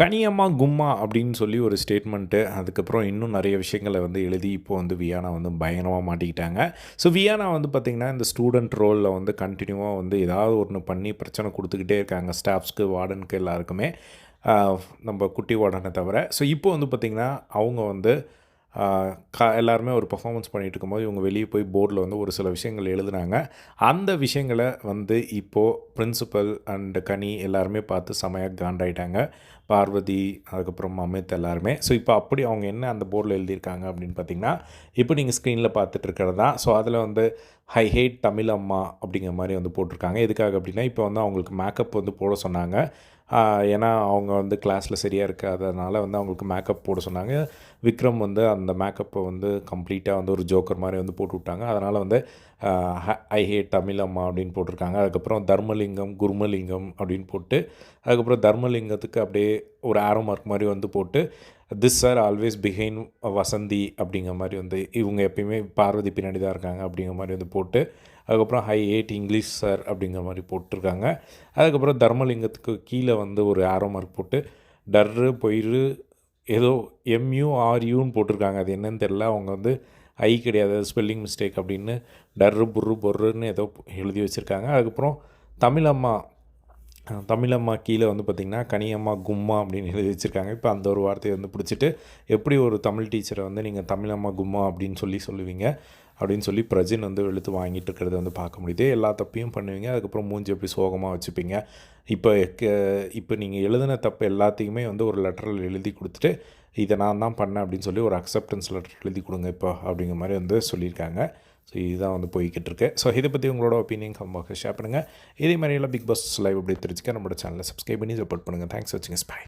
கனியம்மா கும்மா அப்படின்னு சொல்லி ஒரு ஸ்டேட்மெண்ட்டு அதுக்கப்புறம் இன்னும் நிறைய விஷயங்களை வந்து எழுதி இப்போ வந்து வியானா வந்து பயங்கரமாக மாட்டிக்கிட்டாங்க. ஸோ வியானா வந்து பார்த்திங்கன்னா இந்த ஸ்டூடெண்ட் ரோலில் வந்து கண்டினியூவாக வந்து ஏதாவது ஒன்று பண்ணி பிரச்சனை கொடுத்துக்கிட்டே இருக்காங்க. ஸ்டாஃப்ஸ்க்கு வார்டனுக்கு எல்லாருக்குமே. நம்ம குட்டி வார்டனை தவிர. ஸோ இப்போ வந்து பார்த்திங்கன்னா அவங்க வந்து க எல்லாருமே ஒரு பர்ஃபார்மன்ஸ் பண்ணிகிட்டு இருக்கும்போது இவங்க வெளியே போய் போர்டில் வந்து ஒரு சில விஷயங்கள் எழுதுனாங்க. அந்த விஷயங்களை வந்து இப்போது பிரின்சிபல் அண்டு கனி எல்லாருமே பார்த்து செமையாக காண்டாயிட்டாங்க. பார்வதி அதுக்கப்புறம் அமித் எல்லாருமே. ஸோ இப்போ அப்படி அவங்க என்ன அந்த போர்டில் எழுதியிருக்காங்க அப்படின்னு பார்த்தீங்கன்னா இப்போ நீங்கள் ஸ்க்ரீனில் பார்த்துட்டு இருக்கிறது தான். ஸோ அதில் வந்து ஹை ஹேட் தமிழ் அம்மா அப்படிங்கிற மாதிரி வந்து போட்டிருக்காங்க. எதுக்காக அப்படின்னா இப்போ வந்து அவங்களுக்கு மேக்கப் வந்து போட சொன்னாங்க. ஏன்னா அவங்க வந்து கிளாஸில் சரியாக இருக்காதனால வந்து அவங்களுக்கு மேக்கப் போட சொன்னாங்க. விக்ரம் வந்து அந்த மேக்கப்பை வந்து கம்ப்ளீட்டாக வந்து ஒரு ஜோக்கர் மாதிரி வந்து போட்டு விட்டாங்க. அதனால் வந்து ஐ ஹேட் தமிழ் அம்மா அப்படின்னு போட்டிருக்காங்க. அதுக்கப்புறம் தர்மலிங்கம் குருமலிங்கம் அப்படின்னு போட்டு அதுக்கப்புறம் தர்மலிங்கத்துக்கு அப்படியே ஒரு ஆரோ மார்க் மாதிரி வந்து போட்டு this sir always behind Vasanthi அப்படிங்கிற மாதிரி வந்து இவங்க எப்பயுமே பார்வதி பின்னாடி தான் இருக்காங்க அப்படிங்கிற மாதிரி வந்து போட்டு அதுக்கப்புறம் ஹை எயிட் இங்கிலீஷ் சார் அப்படிங்கிற மாதிரி போட்டிருக்காங்க. அதுக்கப்புறம் தர்மலிங்கத்துக்கு கீழே வந்து ஒரு ஆரோ மார்க் போட்டு டர்ரு பொயிரு ஏதோ எம்யூ ஆர்யூன்னு போட்டிருக்காங்க. அது என்னன்னு தெரில அவங்க வந்து ஐ கிடையாது ஸ்பெல்லிங் மிஸ்டேக் அப்படின்னு டர்ரு புர்ரு பொர்ருன்னு ஏதோ எழுதி வச்சுருக்காங்க. அதுக்கப்புறம் தமிழம்மா தமிழம்மா கீழே வந்து பார்த்திங்கன்னா கனியம்மா கும்மா அப்படின்னு எழுதி வச்சுருக்காங்க. இப்போ அந்த ஒரு வார்த்தையை வந்து பிடிச்சிட்டு எப்படி ஒரு தமிழ் டீச்சரை வந்து நீங்கள் தமிழம்மா கும்மா அப்படின்னு சொல்லி சொல்லுவீங்க? அப்படின்னு சொல்லி பிரஜின் வந்து வெளுத்து வாங்கிட்டு இருக்கிறத வந்து பார்க்க முடியுது. எல்லா தப்பையும் பண்ணுவீங்க. அதுக்கப்புறம் மூஞ்சி எப்படி சோகமாக வச்சுப்பீங்க. இப்போ இப்போ நீங்கள் எழுதின தப்பு எல்லாத்தையுமே வந்து ஒரு லெட்டரில் எழுதி கொடுத்துட்டு இதை நான் தான் பண்ணேன் அப்படின்னு சொல்லி ஒரு அக்செப்டன்ஸ் லெட்டர் எழுதி கொடுங்க இப்போ அப்படிங்கிற மாதிரி வந்து சொல்லியிருக்காங்க. ஸோ இதுதான் வந்து போய்கிட்டு இருக்கு. ஸோ இதை பற்றி உங்களோட ஒப்பீனியன் கம்பாக ஷேர் பண்ணுங்கள் இதே மாதிரியெல்லாம் பிக் பாஸ் லைவ் அப்படி தெரிஞ்சுக்க நம்மளோட சேனலை சப்ஸ்கிரைப் பண்ணி சப்போர்ட் பண்ணுங்கள் தேங்க்ஸ் வச்சுங்க ஸ்பை